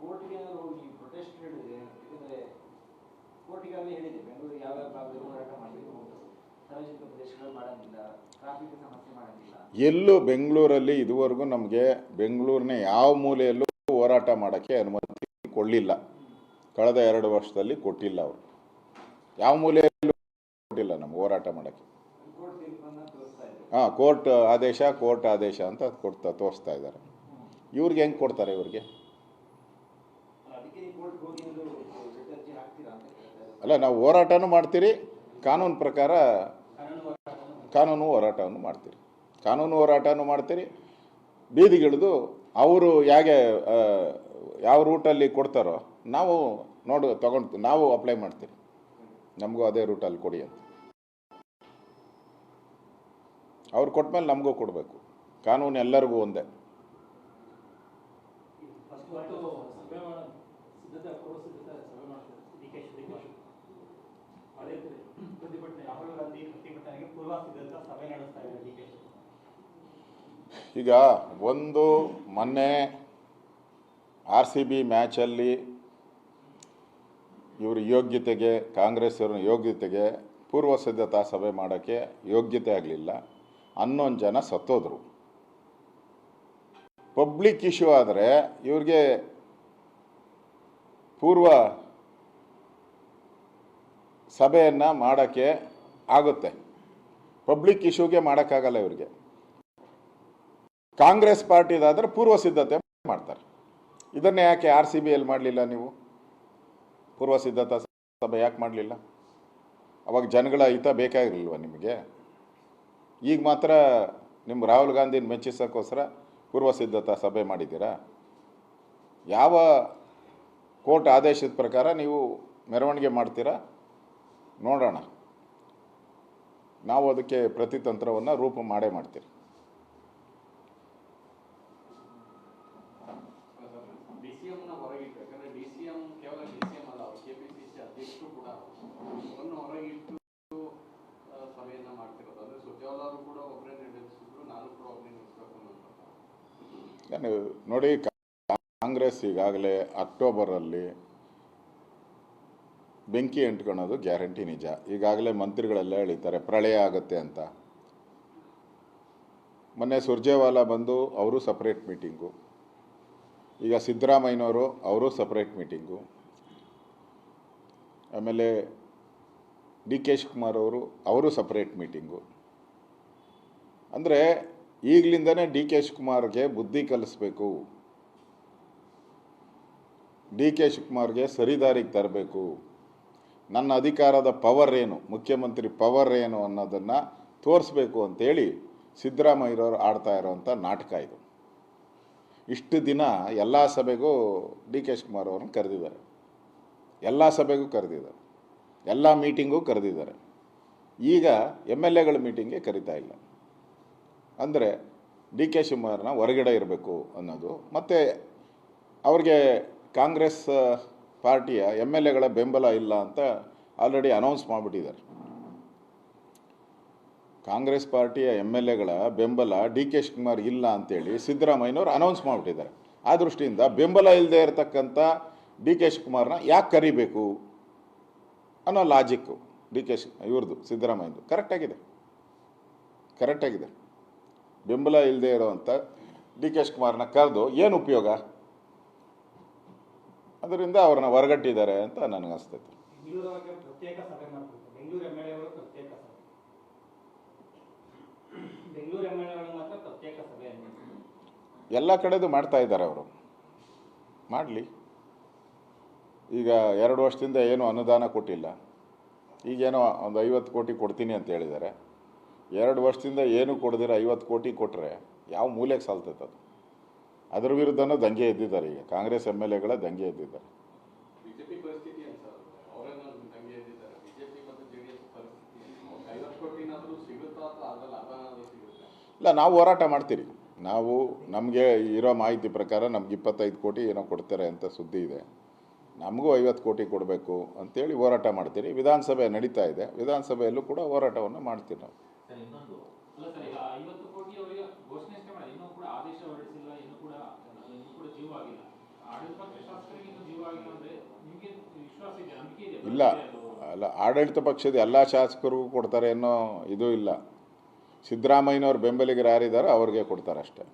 ಕೋರ್ಟ್ಗೆ ಹೋಗಿ ಪ್ರೊಟೆಸ್ಟ್ ಹೇಳಿದೆ ಯಾಕಂದರೆ ಕೋರ್ಟಿಗಾಗಲೇ ಹೇಳಿದೆ ಬೆಂಗಳೂರಿಗೆ ಯಾವ ಭಾಗದಲ್ಲಿ ಹೋರಾಟ ಮಾಡಬೇಕು ಸಾರ್ವಜನಿಕ ಪ್ರದೇಶಗಳು ಮಾಡಂಗಿಲ್ಲ ಟ್ರಾಫಿಕ್ ಸಮಸ್ಯೆ ಮಾಡಂಗಿಲ್ಲ. ಎಲ್ಲೂ ಬೆಂಗಳೂರಲ್ಲಿ ಇದುವರೆಗೂ ನಮಗೆ ಬೆಂಗಳೂರಿನ ಯಾವ ಮೂಲೆಯಲ್ಲೂ ಹೋರಾಟ ಮಾಡೋಕ್ಕೆ ಅನುಮತಿ ಕೊಡಲಿಲ್ಲ. ಕಳೆದ ಎರಡು ವರ್ಷದಲ್ಲಿ ಕೊಟ್ಟಿಲ್ಲ ಅವರು. ಯಾವ ಮೂಲೆಯಲ್ಲೂ ಕೊಟ್ಟಿಲ್ಲ ನಮ್ಗೆ ಹೋರಾಟ ಮಾಡೋಕ್ಕೆ. ಹಾಂ ಕೋರ್ಟ್ ಆದೇಶ ಕೋರ್ಟ್ ಆದೇಶ ಅಂತ ಕೊಡ್ತಾ ತೋರಿಸ್ತಾ ಇದ್ದಾರೆ. ಇವ್ರಿಗೆ ಹೆಂಗೆ ಕೊಡ್ತಾರೆ ಇವ್ರಿಗೆ ಅದಕ್ಕೆ ನೀವು ಕೋರ್ಟ್ಗೆ ಹೋಗಿ ಒಂದು ರಿಟ್ ಅರ್ಜಿ ಹಾಕ್ತೀರಾ ಅಂತ ಕೇಳ್ತಾ ಇದ್ದಾರೆ ಅಲ್ಲ ನಾವು ಹೋರಾಟನೂ ಮಾಡ್ತೀರಿ ಕಾನೂನು ಪ್ರಕಾರ ಕಾನೂನು ಹೋರಾಟವನ್ನು ಮಾಡ್ತೀರಿ? ಕಾನೂನು ಹೋರಾಟನೂ ಮಾಡ್ತೀರಿ. ಬೀದಿಗಿಳಿದು ಅವರು ಹೇಗೆ ಯಾವ ರೂಟಲ್ಲಿ ಕೊಡ್ತಾರೋ ನಾವು ನೋಡು ತಗೊಂಡು ನಾವು ಅಪ್ಲೈ ಮಾಡ್ತೀವಿ ನಮಗೂ ಅದೇ ರೂಟಲ್ಲಿ ಕೊಡಿ ಅಂತ. ಅವ್ರು ಕೊಟ್ಮೇಲೆ ನಮಗೂ ಕೊಡಬೇಕು. ಕಾನೂನು ಎಲ್ಲರಿಗೂ ಒಂದೇ. ಈಗ ಒಂದು ಮೊನ್ನೆ ಆರ್ ಸಿ ಬಿ ಮ್ಯಾಚಲ್ಲಿ ಇವರು ಯೋಗ್ಯತೆಗೆ, ಕಾಂಗ್ರೆಸ್ ಯೋಗ್ಯತೆಗೆ ಪೂರ್ವ ಸಿದ್ಧತಾ ಸಭೆ ಮಾಡೋಕ್ಕೆ ಯೋಗ್ಯತೆ ಆಗಲಿಲ್ಲ. ಹನ್ನೊಂದು ಜನ ಸತ್ತೋದ್ರು. ಪಬ್ಲಿಕ್ ಇಶ್ಯೂ ಆದರೆ ಇವ್ರಿಗೆ ಪೂರ್ವ ಸಭೆಯನ್ನು ಮಾಡೋಕ್ಕೆ ಆಗುತ್ತೆ. ಪಬ್ಲಿಕ್ ಇಶ್ಯೂಗೆ ಮಾಡೋಕ್ಕಾಗಲ್ಲ ಇವರಿಗೆ. ಕಾಂಗ್ರೆಸ್ ಪಾರ್ಟಿದಾದ್ರೆ ಪೂರ್ವ ಸಿದ್ಧತೆ ಮಾಡ್ತಾರೆ. ಇದನ್ನೇ ಯಾಕೆ ಆರ್ ಸಿ ಬಿಯಲ್ಲಿ ಮಾಡಲಿಲ್ಲ ನೀವು? ಪೂರ್ವ ಸಿದ್ಧತಾ ಸಭೆ ಯಾಕೆ ಮಾಡಲಿಲ್ಲ? ಅವಾಗ ಜನಗಳ ಹಿತ ಬೇಕಾಗಿರಲಿಲ್ವ ನಿಮಗೆ? ಈಗ ಮಾತ್ರ ನಿಮ್ಮ ರಾಹುಲ್ ಗಾಂಧಿನ ಮೆಚ್ಚಿಸೋಕ್ಕೋಸ್ಕರ ಪೂರ್ವ ಸಿದ್ಧತಾ ಸಭೆ ಮಾಡಿದ್ದೀರಾ? ಯಾವ ಕೋರ್ಟ್ ಆದೇಶದ ಪ್ರಕಾರ ನೀವು ಮೆರವಣಿಗೆ ಮಾಡ್ತೀರಾ? ನೋಡೋಣ. ನಾವು ಅದಕ್ಕೆ ಪ್ರತಿತಂತ್ರವನ್ನು ರೂಪ ಮಾಡೇ ಮಾಡ್ತೀರಿ. ನಾನು ನೋಡಿ ಕಾಂಗ್ರೆಸ್ ಈಗಾಗಲೇ ಅಕ್ಟೋಬರಲ್ಲಿ ಬೆಂಕಿ ಅಂಟ್ಕೊಳೋದು ಗ್ಯಾರಂಟಿ ನಿಜ. ಈಗಾಗಲೇ ಮಂತ್ರಿಗಳೆಲ್ಲ ಹೇಳಿದ್ದಾರೆ, ಪ್ರಳಯ ಆಗುತ್ತೆ ಅಂತ. ಮೊನ್ನೆ ಸುರ್ಜೇವಾಲಾ ಬಂದು ಅವರು ಸಪ್ರೇಟ್ ಮೀಟಿಂಗು ಈಗ ಸಿದ್ದರಾಮಯ್ಯನವರು ಅವರು ಸಪ್ರೇಟ್ ಮೀಟಿಂಗು ಆಮೇಲೆ ಡಿ ಕೆ ಶಿವಕುಮಾರ್ ಅವರು ಅವರು ಸಪ್ರೇಟ್ ಮೀಟಿಂಗು ಅಂದರೆ ಈಗಲಿಂದನೇ ಡಿ ಕೆ ಶಿವಕುಮಾರ್ಗೆ ಬುದ್ಧಿ ಕಲಿಸ್ಬೇಕು. ಡಿ ಕೆ ಶಿವಕುಮಾರ್ಗೆ ಸರಿದಾರಿಗೆ ತರಬೇಕು. ನನ್ನ ಅಧಿಕಾರದ ಪವರ್ ಏನು? ಮುಖ್ಯಮಂತ್ರಿ ಪವರ್ ಏನು ಅನ್ನೋದನ್ನು ತೋರಿಸ್ಬೇಕು ಅಂತೇಳಿ ಸಿದ್ದರಾಮಯ್ಯರವರು ಆಡ್ತಾ ಇರೋವಂಥ ನಾಟಕ ಇದು. ಇಷ್ಟು ದಿನ ಎಲ್ಲ ಸಭೆಗೂ ಡಿ ಕೆ ಶಿವಕುಮಾರ್ ಅವ್ರನ್ನ ಕರೆದಿದ್ದಾರೆ. ಎಲ್ಲ ಸಭೆಗೂ ಕರೆದಿದ್ದಾರೆ. ಎಲ್ಲ ಮೀಟಿಂಗೂ ಕರೆದಿದ್ದಾರೆ. ಈಗ ಎಂ ಎಲ್ ಎಗಳ ಮೀಟಿಂಗ್ಗೆ ಕರಿತಾ ಇಲ್ಲ. ಅಂದರೆ ಡಿ ಕೆ ಶಿವಕುಮಾರ್ನ ಹೊರಗಡೆ ಇರಬೇಕು ಅನ್ನೋದು. ಮತ್ತು ಅವ್ರಿಗೆ ಕಾಂಗ್ರೆಸ್ ಪಾರ್ಟಿಯ ಎಂ ಎಲ್ ಎಗಳ ಬೆಂಬಲ ಇಲ್ಲ ಅಂತ ಆಲ್ರೆಡಿ ಅನೌನ್ಸ್ ಮಾಡಿಬಿಟ್ಟಿದ್ದಾರೆ. ಕಾಂಗ್ರೆಸ್ ಪಾರ್ಟಿಯ ಎಂ ಎಲ್ ಎಗಳ ಬೆಂಬಲ ಡಿ ಕೆ ಶಿವಕುಮಾರ್ ಇಲ್ಲ ಅಂತೇಳಿ ಸಿದ್ದರಾಮಯ್ಯನವರು ಅನೌನ್ಸ್ ಮಾಡಿಬಿಟ್ಟಿದ್ದಾರೆ. ಆ ದೃಷ್ಟಿಯಿಂದ ಬೆಂಬಲ ಇಲ್ಲದೆ ಇರತಕ್ಕಂಥ ಡಿ ಕೆ ಶಿವಕುಮಾರ್ನ ಯಾಕೆ ಕರಿಬೇಕು ಅನ್ನೋ ಲಾಜಿಕ್ಕು ಡಿ ಕೆ ಶಿ ಇವ್ರದ್ದು ಸಿದ್ದರಾಮಯ್ಯದು. ಕರೆಕ್ಟಾಗಿದೆ ಕರೆಕ್ಟಾಗಿದೆ ಬೆಂಬಲ ಇಲ್ಲದೆ ಇರೋವಂಥ ಡಿ ಕೆ ಶಿವಕುಮಾರ್ನ ಕರೆದು ಏನು ಉಪಯೋಗ? ಅದರಿಂದ ಅವ್ರನ್ನ ಹೊರಗಟ್ಟಿದ್ದಾರೆ ಅಂತ ನನಗನ್ಸ್ತೈತೆ ಎಲ್ಲ ಕಡೆದು ಮಾಡ್ತಾ ಇದ್ದಾರೆ ಅವರು. ಮಾಡಲಿ. ಈಗ ಎರಡು ವರ್ಷದಿಂದ ಏನು ಅನುದಾನ ಕೊಟ್ಟಿಲ್ಲ. ಈಗೇನೋ ಒಂದು ಐವತ್ತು ಕೋಟಿ ಕೊಡ್ತೀನಿ ಅಂತ ಹೇಳಿದ್ದಾರೆ. ಎರಡು ವರ್ಷದಿಂದ ಏನು ಕೊಡದಿರ ಐವತ್ತು ಕೋಟಿ ಕೊಟ್ಟರೆ ಯಾವ ಮೂಲೆಗೆ ಸಾಲ್ತೈತೆ ಅದು? ಅದ್ರ ವಿರುದ್ಧನೂ ದಂಗೆ ಎದ್ದಿದ್ದಾರೆ ಈಗ. ಕಾಂಗ್ರೆಸ್ ಎಂ ಎಲ್ ಎಗಳ ದಂಗೆ ಎದ್ದಿದ್ದಾರೆ. ಬಿಜೆಪಿ ಪರಿಸ್ಥಿತಿ ಅಂತ ಅವರೇನೋ ತಂಗಿ ಎದ್ದಿದ್ದಾರೆ. ಬಿಜೆಪಿ ಮತ್ತು ಜೆ ಪರಿಸ್ಥಿತಿ ಅವ್ರಿಗೆ ಐವತ್ತು ಸಿಗುತ್ತಾ ಅಥವಾ ಅದಲ್ಲ ಅರ್ಧನಾದ್ರೂ ಸಿಗುತ್ತೆ? ಇಲ್ಲ ನಾವು ಹೋರಾಟ ಮಾಡ್ತೀರಿ. ನಾವು ನಮಗೆ ಇರೋ ಮಾಹಿತಿ ಪ್ರಕಾರ ನಮ್ಗೆ ಇಪ್ಪತ್ತೈದು ಕೋಟಿ ಏನೋ ಕೊಡ್ತಾರೆ ಅಂತ ಸುದ್ದಿ ಇದೆ. ನಮಗೂ ಐವತ್ತು ಕೋಟಿ ಕೊಡಬೇಕು ಅಂತೇಳಿ ಹೋರಾಟ ಮಾಡ್ತೀರಿ. ವಿಧಾನಸಭೆ ನಡೀತಾ ಇದೆ. ವಿಧಾನಸಭೆಯಲ್ಲೂ ಕೂಡ ಹೋರಾಟವನ್ನು ಮಾಡ್ತೀವಿ ನಾವು ಸರ್ ಇನ್ನೊಂದು ಅಲ್ಲ ಸರ್ ಈಗ ಐವತ್ತು ಕೋಟಿ ಅವರಿಗೆ ಘೋಷಣೆ ಅಷ್ಟೇ ಮಾಡಿ ಇನ್ನೂ ಕೂಡ ಆದೇಶ ಹೊರಡಿಸಿಲ್ಲ, ಇನ್ನೂ ಕೂಡ ಇನ್ನೂ ಕೂಡ ಜೀವ ಆಗಿಲ್ಲ. ಆಡಳಿತ ಜೀವ ಆಗಿಲ್ಲ ನಿಮ್ಗೆ ವಿಶ್ವಾಸ ಇದೆ? ಇಲ್ಲ. ಅಲ್ಲ, ಆಡಳಿತ ಪಕ್ಷದ ಎಲ್ಲ ಶಾಸಕರಿಗೂ ಕೊಡ್ತಾರೆ ಅನ್ನೋ ಇದು ಇಲ್ಲ. ಸಿದ್ದರಾಮಯ್ಯನವ್ರ ಬೆಂಬಲಿಗರು ಯಾರಿದ್ದಾರೋ, ಅವ್ರಿಗೆ ಕೊಡ್ತಾರೆ ಅಷ್ಟೇ.